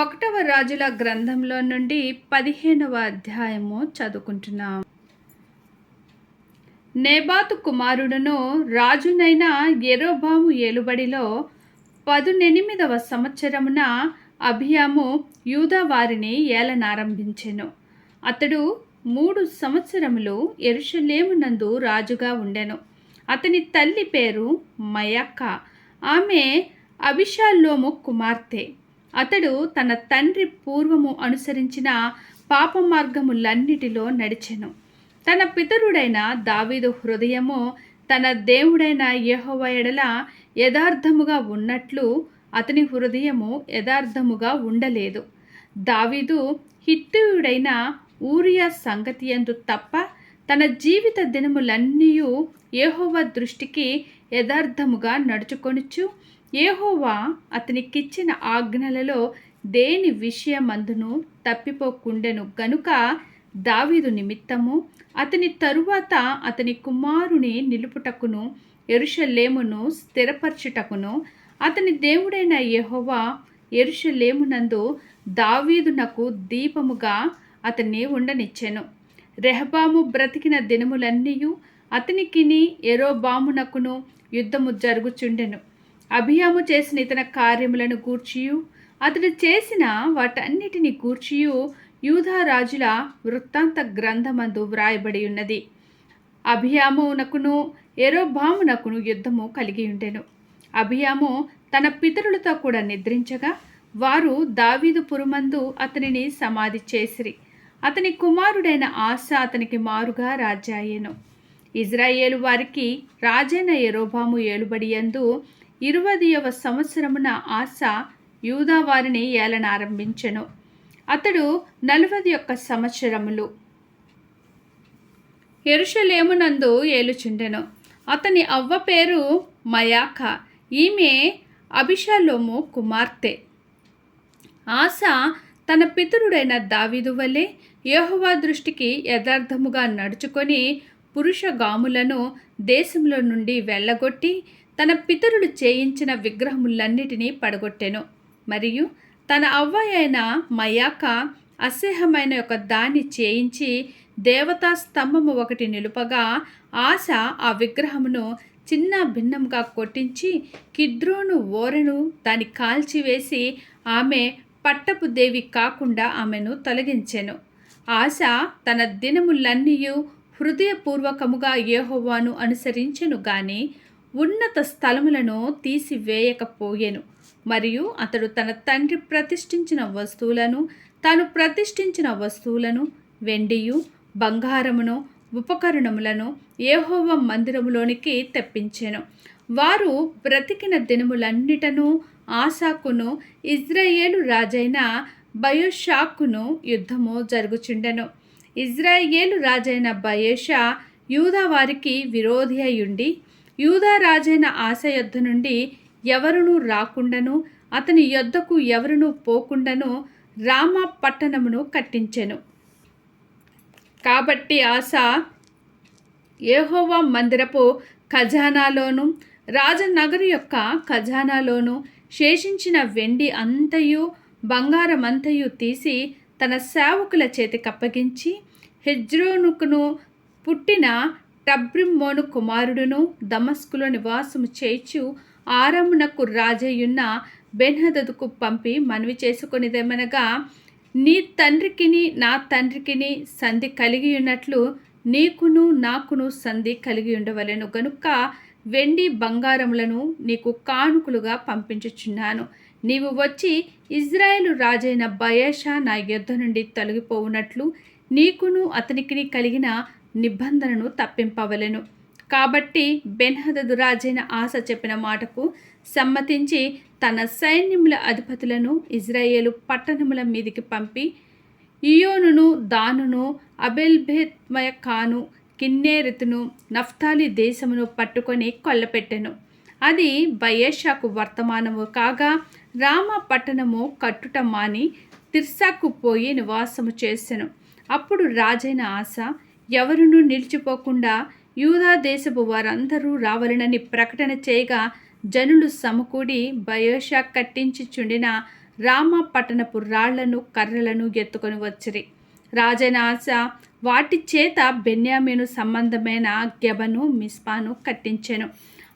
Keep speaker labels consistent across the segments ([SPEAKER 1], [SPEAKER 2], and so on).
[SPEAKER 1] ఒకటవ రాజుల గ్రంథంలో నుండి పదిహేనవ అధ్యాయము చదువుకుంటున్నాం. నేబాతు కుమారుడును రాజునైన ఎరోబాము ఏలుబడిలో పదునెనిమిదవ సంవత్సరమున అభియాము యూదా వారిని ఏలనారంభించెను. అతడు మూడు సంవత్సరములు ఎరుషలేమునందు రాజుగా ఉండెను. అతని తల్లి పేరు మయక్క. ఆమె అభిషాల్లోము కుమార్తె. అతడు తన తండ్రి పూర్వము అనుసరించిన పాప మార్గములన్నిటిలో నడిచెను. తన పితరుడైన దావీదు హృదయము తన దేవుడైన యహోవ ఎడల యథార్థముగా ఉన్నట్లు అతని హృదయము యథార్థముగా ఉండలేదు. దావీదు హిత్తుయుడైన ఊరియా సంగతి యందు తప్ప తన జీవిత దినములన్నీ ఏహోవ దృష్టికి యథార్థముగా నడుచుకొనుచు ఏహోవా అతనికిచ్చిన ఆజ్ఞలలో దేని విషయమందును తప్పిపోకుండెను. గనుక దావీదు నిమిత్తము అతని తరువాత అతని కుమారుని నిలుపుటకును ఎరుషలేమును స్థిరపరచుటకును అతని దేవుడైన యెహోవా ఎరుషలేమునందు దావీదునకు దీపముగా అతన్ని ఉండనిచ్చెను. రెహబాము బ్రతికిన దినములన్నీ అతనికిని ఎరోబామునకును యుద్ధము జరుగుచుండెను. అభియాము చేసిన ఇతని కార్యములను గూర్చియు అతడు చేసిన వాటన్నిటిని గూర్చియు యూధారాజుల వృత్తాంత గ్రంథమందు వ్రాయబడి ఉన్నది అభియామునకును ఎరోబామునకును యుద్ధము కలిగి ఉండెను. అభియాము తన పితరులతో కూడా నిద్రించగా వారు దావీదు పురుమందు అతనిని సమాధి చేసిరి. అతని కుమారుడైన ఆశ అతనికి మారుగా రాజాయెను ఇజ్రాయేలు వారికి రాజైన ఎరోబాము ఏలుబడి యందు ఇరువదియవ సంవత్సరమున ఆశ యూదా వారిని ఏలనారంభించెను. అతడు నలభై ఒక్క సంవత్సరములు ఎరుషలేమునందు ఏలుచుండెను. అతని అవ్వ పేరు మయాక ఈమె అభిషలోము కుమార్తె. ఆశ తన పితరుడైన దావిదు వలె యహోవా దృష్టికి యథార్థముగా నడుచుకొని పురుషగాములను దేశంలో నుండి వెళ్ళగొట్టి తన పితరులు చేయించిన విగ్రహములన్నిటినీ పడగొట్టెను. మరియు తన అవ్వాయి అయిన మయాక అసహ్యమైన ఒక దాన్ని చేయించి దేవతా స్తంభము ఒకటి నిలుపగా ఆశ ఆ విగ్రహమును చిన్న భిన్నంగా కొట్టించి కిద్రోను ఓరెను దాన్ని కాల్చివేసి ఆమె పట్టపు దేవి కాకుండా ఆమెను తొలగించెను. ఆశ తన దినములన్నీ హృదయపూర్వకముగా ఏహోవాను అనుసరించెను గాని ఉన్నత స్థలములను తీసివేయకపోయెను. మరియు అతడు తన తండ్రి ప్రతిష్ఠించిన వస్తువులను తాను ప్రతిష్ఠించిన వస్తువులను వెండియు బంగారమును ఉపకరణములను ఏహోవ మందిరములోనికి తెప్పించెను. వారు బ్రతికిన దినములన్నిటను ఆశాకును ఇజ్రాయేలు రాజైన బయోషాకును యుద్ధము జరుగుచుండెను. ఇజ్రాయేలు రాజైన బయోషా యూదా వారికి విరోధి అయ్యుండి యూదా రాజైన ఆశ యొద్ద నుండి ఎవరునూ రాకుండాను అతని యొద్దకు ఎవరునూ పోకుండాను రామ పట్టణమును కట్టించెను. కాబట్టి ఆశ ఏహోవా మందిరపు ఖజానాలోను రాజనగరు యొక్క ఖజానాలోను శేషించిన వెండి అంతయు బంగారమంతయు తీసి తన సేవకుల చేతికప్పగించి హెజ్రోనుకును పుట్టిన టబ్రిమ్మోను కుమారుడును దమస్కులో నివాసము చేర్చు ఆరమునకు రాజయ్యున్న బెన్హదదుకు పంపి మనవి చేసుకునేదేమనగా నీ తండ్రికిని నా తండ్రికిని సంధి కలిగి ఉన్నట్లు నీకును నాకును సంధి కలిగి ఉండవలెను గనుక వెండి బంగారములను నీకు కానుకలుగా పంపించుచున్నాను. నీవు వచ్చి ఇజ్రాయేలు రాజైన బయేషా నా యుద్ధ నుండి తొలగిపోవునట్లు నీకును అతనికిని కలిగిన నిబంధనను తప్పింపవలెను. కాబట్టి బెన్హదదు రాజైన ఆశ చెప్పిన మాటకు సమ్మతించి తన సైన్యముల అధిపతులను ఇజ్రాయేలు పట్టణముల మీదికి పంపి ఇయోనును దానును అబెల్బెత్మయకాను కిన్నేరెతును నఫ్తాలి దేశమును పట్టుకొని కొల్లపెట్టెను. అది బయేషాకు వర్తమానము కాగా రామ పట్టణము కట్టుట మాని తిర్సాకు పోయి నివాసము చేసెను. అప్పుడు రాజైన ఆశ ఎవరునూ నిలిచిపోకుండా యూదా దేశపు వారందరూ రావాలనని ప్రకటన చేయగా జనులు సమకూడి బయోషా కట్టించి చుండిన రామ పట్టణపు రాళ్ళను కర్రలను ఎత్తుకొని వచ్చిరి. రాజైన ఆశ వాటి చేత బెన్యామీను సంబంధమైన గెబను మిస్పాను కట్టించెను.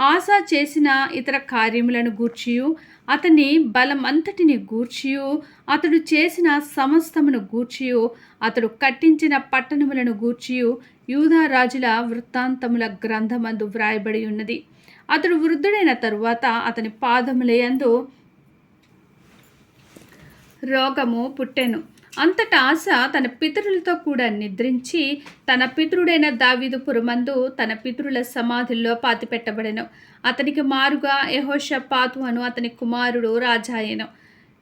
[SPEAKER 1] ఆశా చేసిన ఇతర కార్యములను గూర్చియు అతని బలం అంతటిని గూర్చియు అతడు చేసిన సమస్తమును గూర్చియు అతడు కట్టించిన పట్టణములను గూర్చియు యూదా రాజుల వృత్తాంతముల గ్రంథమందు వ్రాయబడి ఉన్నది. అతడు వృద్ధుడైన తరువాత అతని పాదములయందు రోగము పుట్టెను. అంతటా ఆశ తన పితరులతో కూడా నిద్రించి తన పితరుడైన దావీదు పురమందు తన పితరుల సమాధుల్లో పాతిపెట్టబడెను. అతనికి మారుగా యహోషపాతు అను అతని కుమారుడు రాజాయను.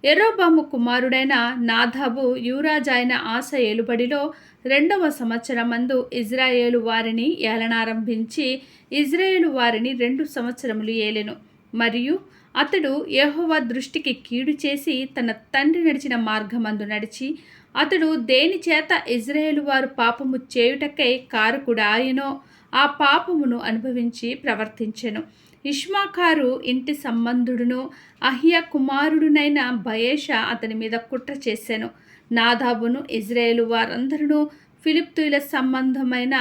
[SPEAKER 1] ఎరోబాము కుమారుడైన నాదాబు యువరాజైన ఆశ ఏలుబడిలో రెండవ సంవత్సరమందు ఇజ్రాయేలు వారిని ఏలనారంభించి ఇజ్రాయేలు వారిని రెండు సంవత్సరములు ఏలెను. మరియు అతడు యెహోవా దృష్టికి కీడు చేసి తన తండ్రి నడిచిన మార్గమందు నడిచి అతడు దేని చేత ఇజ్రాయేలు వారు పాపము చేయుటకై కారుకుడాయనో ఆ పాపమును అనుభవించి ప్రవర్తించెను. ఇష్మాకారు ఇంటి సంబంధుడును అహియా కుమారుడునైన బయేష అతని మీద కుట్ర చేశాను నాదాబును ఇజ్రాయేలు వారందరూ ఫిలిప్తుల సంబంధమైన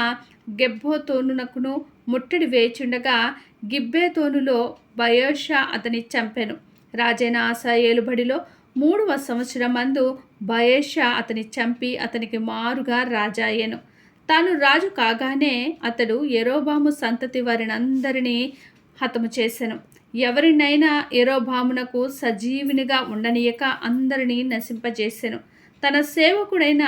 [SPEAKER 1] గెబ్బోతోనునకును ముట్టడి వేచుండగా గిబ్బేతోనులో బయోషా అతని చంపెను. రాజైన ఆశా ఏలుబడిలో మూడవ సంవత్సరం మందు బయేషా అతని చంపి అతనికి మారుగా రాజాయెను తాను రాజు కాగానే అతడు ఎరోబాము సంతతి వారినందరినీ హతము చేశాను ఎవరినైనా ఎరోబామునకు సజీవినిగా ఉండనీయక అందరినీ నశింపజేశాను తన సేవకుడైన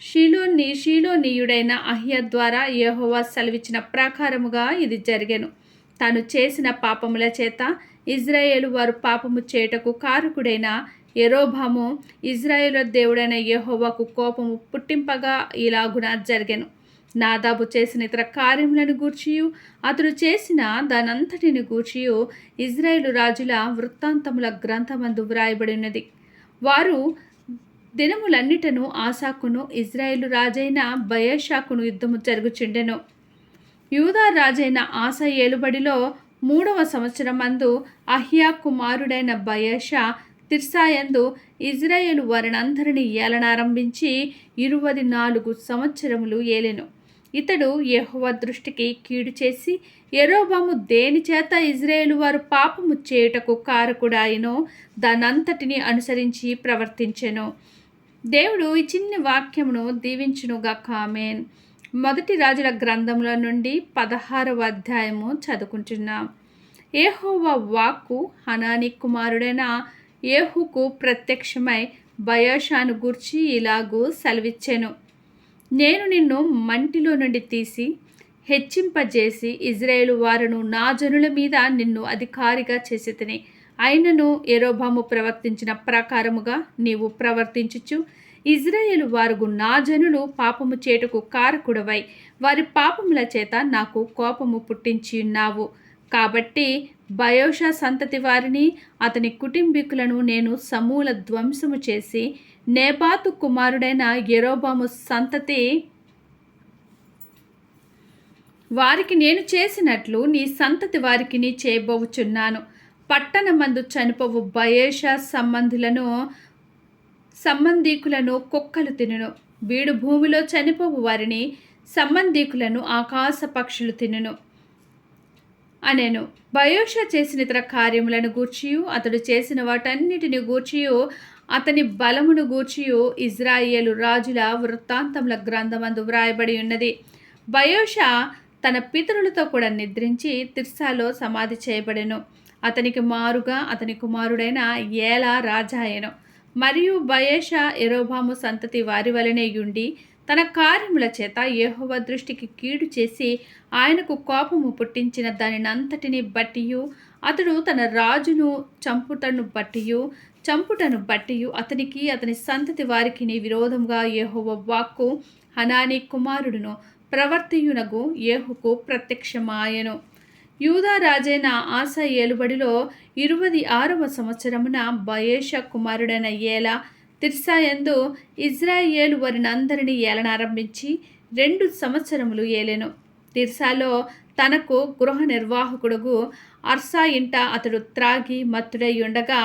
[SPEAKER 1] షీలోని షీలోనీయుడైన అహ్య ద్వారా యెహోవా సెలవిచ్చిన ప్రకారముగా ఇది జరిగెను. తాను చేసిన పాపముల చేత ఇజ్రాయేలు వారు పాపము చేయుటకు కారకుడైన ఎరోభాము ఇజ్రాయేల్ దేవుడైన యెహోవాకు కోపము పుట్టింపగా ఇలాగున జరిగెను. నాదాబు చేసిన ఇతర కార్యములను గూర్చియు అతడు చేసిన దానంతటిని గూర్చియు ఇజ్రాయేలు రాజుల వృత్తాంతముల గ్రంథమందు వ్రాయబడి ఉన్నది వారు దినములన్నిటను ఆసాకును ఇజ్రాయేలు రాజైన బయేషాకును యుద్ధము జరుగుచుండెను. యూదా రాజైన ఆశ ఏలుబడిలో మూడవ సంవత్సరం అందు అహియా కుమారుడైన బయేషా తిర్సాయందు ఇజ్రాయేలు వారినందరినీ ఏలనారంభించి ఇరువది నాలుగు సంవత్సరములు ఏలెను. ఇతడు యెహోవ దృష్టికి కీడు చేసి ఎరోబాము దేని చేత ఇజ్రాయేలు వారు పాపము చేయుటకు కారకుడాయినో దానంతటిని అనుసరించి ప్రవర్తించెను. దేవుడు ఈ చిన్ని వాక్యమును దీవించునుగా కామెన్ మొదటి రాజుల గ్రంథంలో నుండి పదహారవ అధ్యాయము చదువుకుంటున్నాం. ఏహోవా వాక్కు హనాని కుమారుడైన ఏహుకు ప్రత్యక్షమై బయోషాను గూర్చి ఇలాగూ సెలవిచ్చెను. నేను నిన్ను మంటిలో నుండి తీసి హెచ్చింపజేసి ఇజ్రాయేలు వారును నా జనుల మీద నిన్ను అధికారిగా చేసి అయినను ఎరోబాము ప్రవర్తించిన ప్రకారముగా నీవు ప్రవర్తించుచు. ఇజ్రాయేలు వారు నా జనులు పాపము చేటుకు కారకుడవై వారి పాపముల చేత నాకు కోపము పుట్టించి ఉన్నావు. కాబట్టి బయోషా సంతతి వారిని అతని కుటుంబీకులను నేను సమూల ధ్వంసము చేసి నేబాతు కుమారుడైన ఎరోబాము సంతతి వారికి నేను చేసినట్లు నీ సంతతి వారికి నీ చేయబోచున్నాను. పట్టణమందు చనిపోవు బయేషా సంబంధులను సంబంధీకులను కుక్కలు తినును. బీడు భూమిలో చనిపోవు వారిని సంబంధీకులను ఆకాశ పక్షులు తినును అనెను. బయోష చేసిన ఇతర కార్యములను గూర్చియు అతడు చేసిన వాటన్నిటిని గూర్చియు అతని బలమును గూర్చియు ఇజ్రాయేలు రాజుల వృత్తాంతముల గ్రంథమందు వ్రాయబడి ఉన్నది. బయోష తన పితరులతో కూడా నిద్రించి తిర్సాలో సమాధి చేయబడెను. అతనికి మారుగా అతని కుమారుడైన ఏలా రాజాయను. మరియు బయేష ఎరోబాము సంతతి వారి వలనే ఉండి తన కార్యముల చేత యహోవ దృష్టికి కీడు చేసి ఆయనకు కోపము పుట్టించిన దానినంతటిని బట్టియు అతడు తన రాజును చంపుటను బట్టియు చంపుటను బట్టియు అతనికి అతని సంతతి వారికి విరోధంగా యెహోవా వాక్కు హనాని కుమారుడును ప్రవర్తియునగు ఏహుకు ప్రత్యక్షమాయను. యూదా రాజైన ఆశ ఏలుబడిలో ఇరువది ఆరవ సంవత్సరమున బయేష కుమారుడైన ఏలా తిర్సాయందు ఇజ్రాయేలు వారినందరినీ ఏలనారంభించి రెండు సంవత్సరములు ఏలెను. తిర్సాలో తనకు గృహ నిర్వాహకుడుగు అర్సా ఇంట అతడు త్రాగి మత్తుడై ఉండగా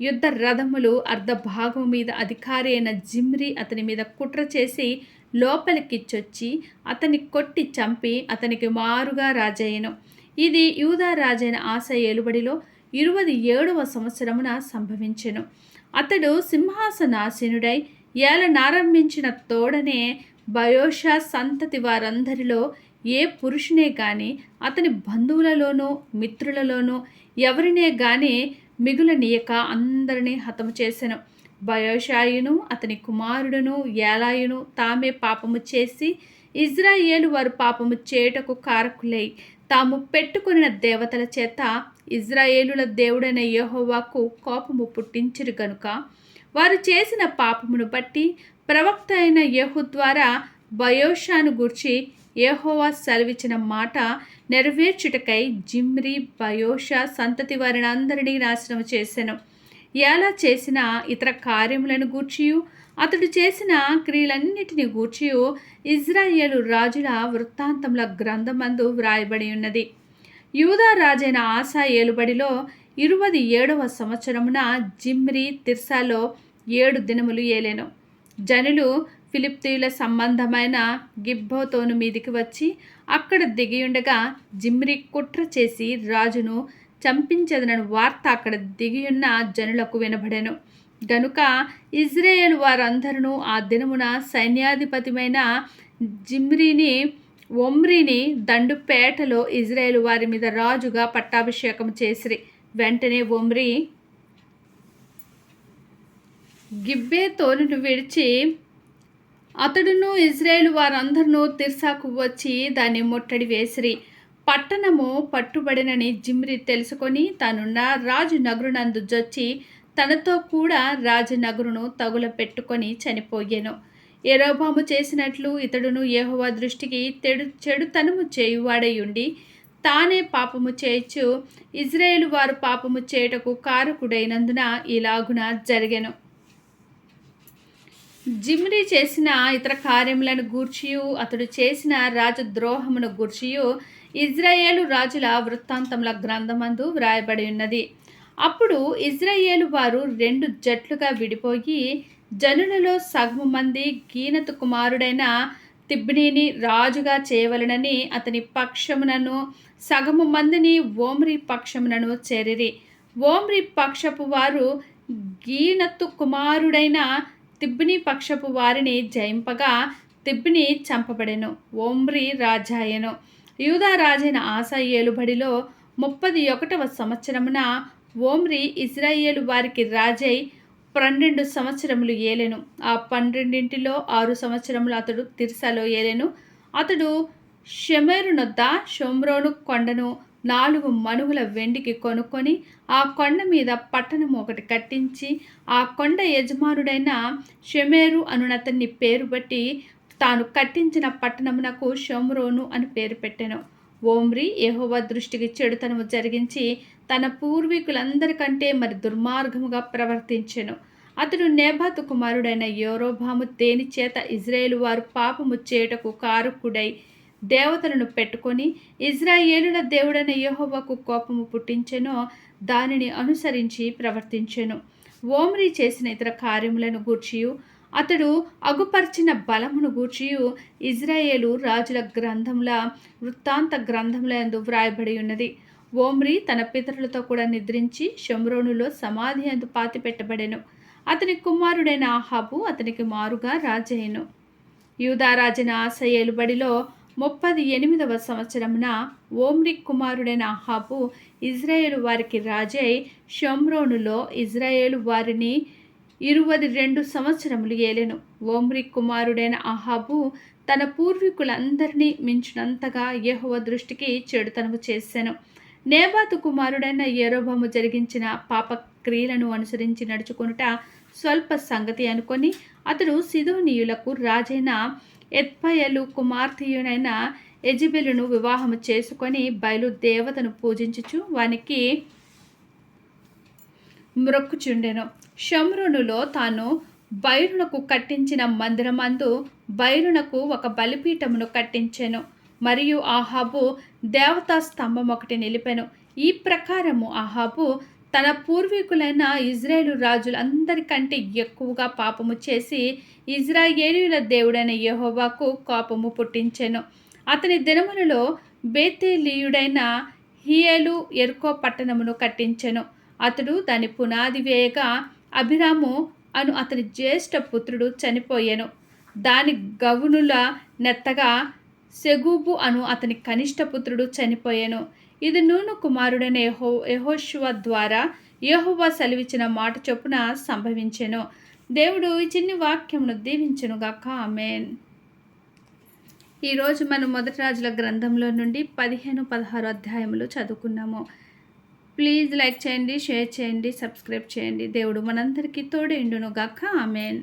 [SPEAKER 1] యుద్ధ రథములు అర్ధభాగం మీద అధికారి అయిన జిమ్రి అతని మీద కుట్ర చేసి లోపలికిచ్చొచ్చి అతని కొట్టి చంపి అతనికి మారుగా రాజయ్యను. ఇది యూదా రాజైన ఆశ ఏలుబడిలో ఇరవై ఏడవ సంవత్సరమున సంభవించెను. అతడు సింహాసనాసీనుడై ఏలనారంభించిన తోడనే బయోషా సంతతి వారందరిలో ఏ పురుషునే కానీ అతని బంధువులలోనూ మిత్రులలోనూ ఎవరినే కానీ మిగులనీయక అందరినీ హతము చేసెను. బయోషాయును అతని కుమారుడును ఏలాయును తామే పాపము చేసి ఇజ్రాయేలు వారు పాపము చేయుటకు కారకులై తాము పెట్టుకున్న దేవతల చేత ఇజ్రాయేలుల దేవుడైన యహోవాకు కోపము పుట్టించిరు గనుక వారు చేసిన పాపమును బట్టి ప్రవక్త అయిన యహు ద్వారా బయోషాను గూర్చి యహోవా సెలవిచ్చిన మాట నెరవేర్చుటకై జిమ్రి బయోషా సంతతి వారిని అందరినీ నాశనం చేశాను ఎలా చేసిన ఇతర కార్యములను గూర్చియు అతడు చేసిన క్రియలన్నిటిని గూర్చి ఇజ్రాయేలు రాజుల వృత్తాంతముల గ్రంథమందు వ్రాయబడి ఉన్నది. యూదా రాజైన ఆశా ఏలుబడిలో ఇరువది ఏడవ సంవత్సరమున జిమ్రి తిర్సాలో ఏడు దినములు ఏలెను. జనులు ఫిలిప్తీయుల సంబంధమైన గిబ్బోతోను మీదికి వచ్చి అక్కడ దిగియుండగా జిమ్రి కుట్ర చేసి రాజును చంపించదనని వార్త అక్కడ దిగియున్న జనులకు వినబడెను. గనుక ఇజ్రాయేల్ వారందరూ ఆ దినమున సైన్యాధిపతిమైన జిమ్రీని ఒమ్రిని దండుపేటలో ఇజ్రాయేల్ వారి మీద రాజుగా పట్టాభిషేకం చేసిరి. వెంటనే ఒమ్రి గిబ్బే తోలును విడిచి అతడును ఇజ్రాయేల్ వారందరూ తిర్సాకు వచ్చి దాన్ని ముట్టడి వేసిరి. పట్టణము పట్టుబడినని జిమ్రి తెలుసుకొని తానున్న రాజు నగరునందు జొచ్చి తనతో కూడా రాజనగరును తగుల పెట్టుకొని చనిపోయాను. ఎరోబాము చేసినట్లు ఇతడును యెహోవా దృష్టికి తెడు చెడుతనము చేయువాడై ఉండి తానే పాపము చేయొచ్చు ఇజ్రాయేల్ వారు పాపము చేయుటకు కారకుడైనందున ఇలాగున జరిగెను. జిమ్రి చేసిన ఇతర కార్యములను గూర్చియు అతడు చేసిన రాజద్రోహమును గూర్చియు ఇజ్రాయేలు రాజుల వృత్తాంతముల గ్రంథమందు వ్రాయబడి ఉన్నది అప్పుడు ఇజ్రాయేలు వారు రెండు జట్లుగా విడిపోయి జనులలో సగము మంది గీనతు కుమారుడైన తిబ్నీని రాజుగా చేయవలనని అతని పక్షమునను సగము మందిని ఓమ్రి పక్షమునను చేరిరి. ఓమ్రి పక్షపు వారు గీనత్తు కుమారుడైన తిబ్ని పక్షపు వారిని జయింపగా తిబ్ని చంపబడెను ఓమ్రి రాజాయను. యూదా రాజైన ఆశా ఏలుబడిలో ముప్పది ఒకటవ సంవత్సరమున ఓమ్రి ఇజ్రాయేలు వారికి రాజై పన్నెండు సంవత్సరములు ఏలెను. ఆ పన్నెండింటిలో ఆరు సంవత్సరములు అతడు తిర్సాలో ఏలెను. అతడు షెమెరునొద్ద షోమ్రోను కొండను నాలుగు మనుగుల వెండికి కొనుక్కొని ఆ కొండ మీద పట్టణం ఒకటి కట్టించి ఆ కొండ యజమానుడైన షెమేరు అనునతన్ని పేరు బట్టి తాను కట్టించిన పట్టణమునకు షోమ్రోను అని పేరు పెట్టాను. ఓమ్రి యహోవా దృష్టికి చెడుతనము జరిగించి తన పూర్వీకులందరికంటే మరి దుర్మార్గముగా ప్రవర్తించెను. అతడు నేబాతు కుమారుడైన యోరోభాము దేని చేత ఇజ్రాయేలు వారు పాపము చేయుటకు కారుకుడై దేవతలను పెట్టుకొని ఇజ్రాయేలుల దేవుడైన యహోవాకు కోపము పుట్టించెనో దానిని అనుసరించి ప్రవర్తించెను. ఓమ్రి చేసిన ఇతర కార్యములను గూర్చియు అతడు అగుపర్చిన బలమును గూర్చియు ఇజ్రాయేలు రాజుల గ్రంథముల వృత్తాంత గ్రంథములందు వ్రాయబడి ఉన్నది. ఓమ్రి తన పితరులతో కూడా నిద్రించి షమ్రోనులో సమాధి అందు పాతి పెట్టబడెను. అతని కుమారుడైన ఆహాబు అతనికి మారుగా రాజయ్యను యూదారాజైన ఆశయేలు బడిలో ముప్పది ఎనిమిదవ సంవత్సరమున ఓమ్రి కుమారుడైన అహాబు ఇజ్రాయేలు వారికి రాజై షమ్రోనులో ఇజ్రాయేలు వారిని ఇరువది రెండు సంవత్సరములు ఏలెను. ఓమ్రి కుమారుడైన అహాబు తన పూర్వీకులందరినీ మించినంతగా యహోవ దృష్టికి చెడుతనము చేశాను నేబాతు కుమారుడైన ఏరోబము జరిగించిన పాప క్రియలను అనుసరించి నడుచుకొనుట స్వల్ప సంగతి అనుకొని అతడు సిదోనీయులకు రాజైన ఎత్పయలు కుమార్తెయునైన ఎజిబెలును వివాహము చేసుకొని బయలు దేవతను పూజించుచు వానికి మ్రొక్కుచుండెను. షమ్రునులో తాను బైరునకు కట్టించిన మందిరమందు బైరునకు ఒక బలిపీఠమును కట్టించెను. మరియు ఆహాబు దేవతా స్తంభం ఒకటి నిలిపెను. ఈ ప్రకారము ఆహాబు తన పూర్వీకులైన ఇజ్రాయేలు రాజులందరికంటే ఎక్కువగా పాపము చేసి ఇజ్రాయేలీల దేవుడైన యెహోవాకు కోపము పుట్టించెను. అతని దినములలో బేతేలీయుడైన హియేలు ఎరుకో పట్టణమును కట్టించెను. అతడు దాని పునాది వేయగా అభిరాము అను అతని జ్యేష్ఠ పుత్రుడు చనిపోయెను. దాని గవునుల నెత్తగా సెగూబు అను అతని కనిష్ట పుత్రుడు చనిపోయాను. ఇది నూను కుమారుడైన యహో యహోశివ ద్వారా యహోవా సెలవిచ్చిన మాట చొప్పున సంభవించెను. దేవుడు ఈ చిన్ని వాక్యమును దీవించునుగాక ఆమెన్. ఈరోజు మనం మొదటి రాజుల గ్రంథంలో నుండి పదిహేను పదహారు అధ్యాయములు చదువుకున్నాము. ప్లీజ్ లైక్ చేయండి షేర్ చేయండి సబ్స్క్రైబ్ చేయండి. దేవుడు మనందరికీ తోడేండును గాక ఆమెన్.